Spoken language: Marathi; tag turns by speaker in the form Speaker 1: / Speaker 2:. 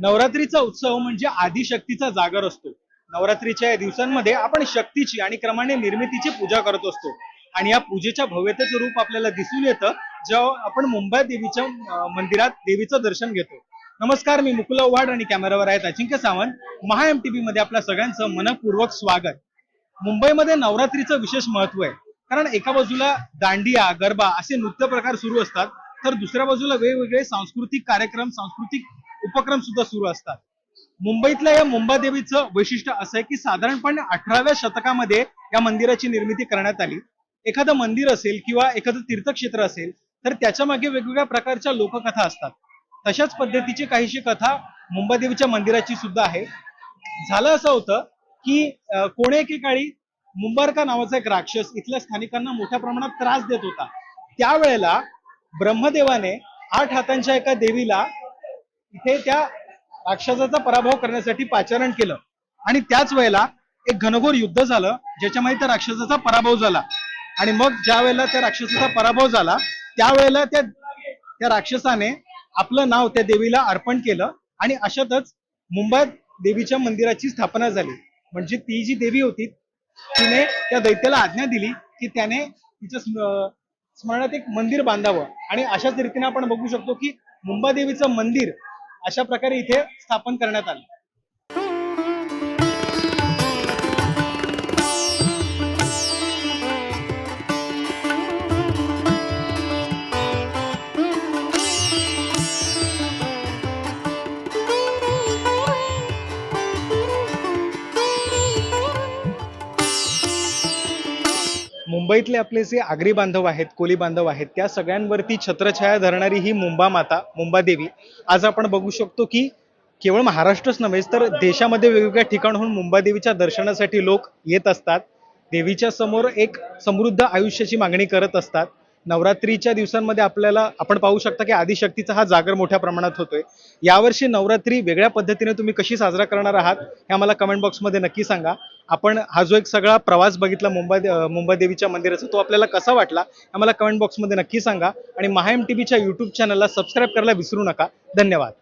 Speaker 1: नवरात्रीचा उत्सव म्हणजे आदिशक्तीचा जागर असतो. नवरात्रीच्या या दिवसांमध्ये आपण शक्तीची आणि क्रमाने निर्मितीची पूजा करत असतो. आणि या पूजेच्या भव्यतेचं रूप आपल्याला दिसून येतं. जेव्हा आपण मुंबई देवीच्या मंदिरात देवीचं दर्शन घेतो. नमस्कार मी मुकुल ओव्हाड आणि कॅमेरावर आहेत अजिंक्य सावंत. महा एम टी मध्ये आपल्या सगळ्यांचं मनपूर्वक स्वागत. मुंबईमध्ये नवरात्रीचं विशेष महत्त्व आहे. कारण एका बाजूला दांडिया गरबा असे नृत्य प्रकार सुरू असतात. तर दुसऱ्या बाजूला वेगवेगळे सांस्कृतिक कार्यक्रम सांस्कृतिक उपक्रम सुद्धा सुरू असतात. मुंबईतल्या या मुंबादेवीचं वैशिष्ट्य असं आहे की साधारणपणे अठराव्या शतकामध्ये या मंदिराची निर्मिती करण्यात आली. एखादं मंदिर असेल किंवा एखादं तीर्थक्षेत्र असेल तर त्याच्यामागे वेगवेगळ्या प्रकारच्या लोककथा असतात. तशाच पद्धतीची काहीशी कथा मुंबादेवीच्या मंदिराची सुद्धा आहे. झालं असं होतं की कोणे एकेकाळी मुंबारका नावाचा एक राक्षस इथल्या स्थानिकांना मोठ्या प्रमाणात त्रास देत होता. त्यावेळेला ब्रह्मदेवाने आठ हातांच्या एका देवीला इथे त्या राक्षसाचा पराभव करण्यासाठी पाचारण केलं. आणि त्याच वेळेला एक घनघोर युद्ध झालं ज्याच्यामध्ये त्या राक्षसाचा पराभव झाला. आणि मग ज्या वेळेला त्या राक्षसाचा पराभव झाला त्यावेळेला त्या त्या राक्षसाने आपलं नाव त्या देवीला अर्पण केलं आणि अशातच मुंबईत देवीच्या मंदिराची स्थापना झाली. म्हणजे ती जी देवी होती तिने त्या दैत्याला आज्ञा दिली की त्याने तिच्या स्मरणात एक मंदिर बांधावं. आणि अशाच रीतीने आपण बघू शकतो की मुंबादेवीचं मंदिर अशा प्रकारे इथे स्थापन करण्यात आलं. मुंबईतले आपले जे आगरी बांधव आहेत कोली बांधव आहेत त्या सगळ्यांवरती छत्रछाया धरणारी ही मुंबा माता मुंबादेवी आज आपण बघू शकतो की केवळ महाराष्ट्रच नव्हे तर देशामध्ये वेगवेगळ्या ठिकाणहून मुंबादेवीच्या दर्शनासाठी लोक येत असतात. देवीच्या समोर एक समृद्ध आयुष्याची मागणी करत असतात. नवरात्रीच्या दिवसांमध्ये आपल्याला आपण पाहू शकता की आदिशक्तीचा हा जागर मोठ्या प्रमाणात होतोय. यावर्षी नवरात्री वेगळ्या पद्धतीने तुम्ही कशी साजरा करणार आहात हे आम्हाला कमेंट बॉक्समध्ये नक्की सांगा. आपण हा जो एक सगळा प्रवास बघितला मुंबई मुंबई देवीच्या मंदिराचा तो आपल्याला कसा वाटला हे आम्हाला कमेंट बॉक्समध्ये नक्की सांगा. आणि महा एम टी व्हीच्या यूट्यूब चॅनलला सबस्क्राईब करायला विसरू नका. धन्यवाद.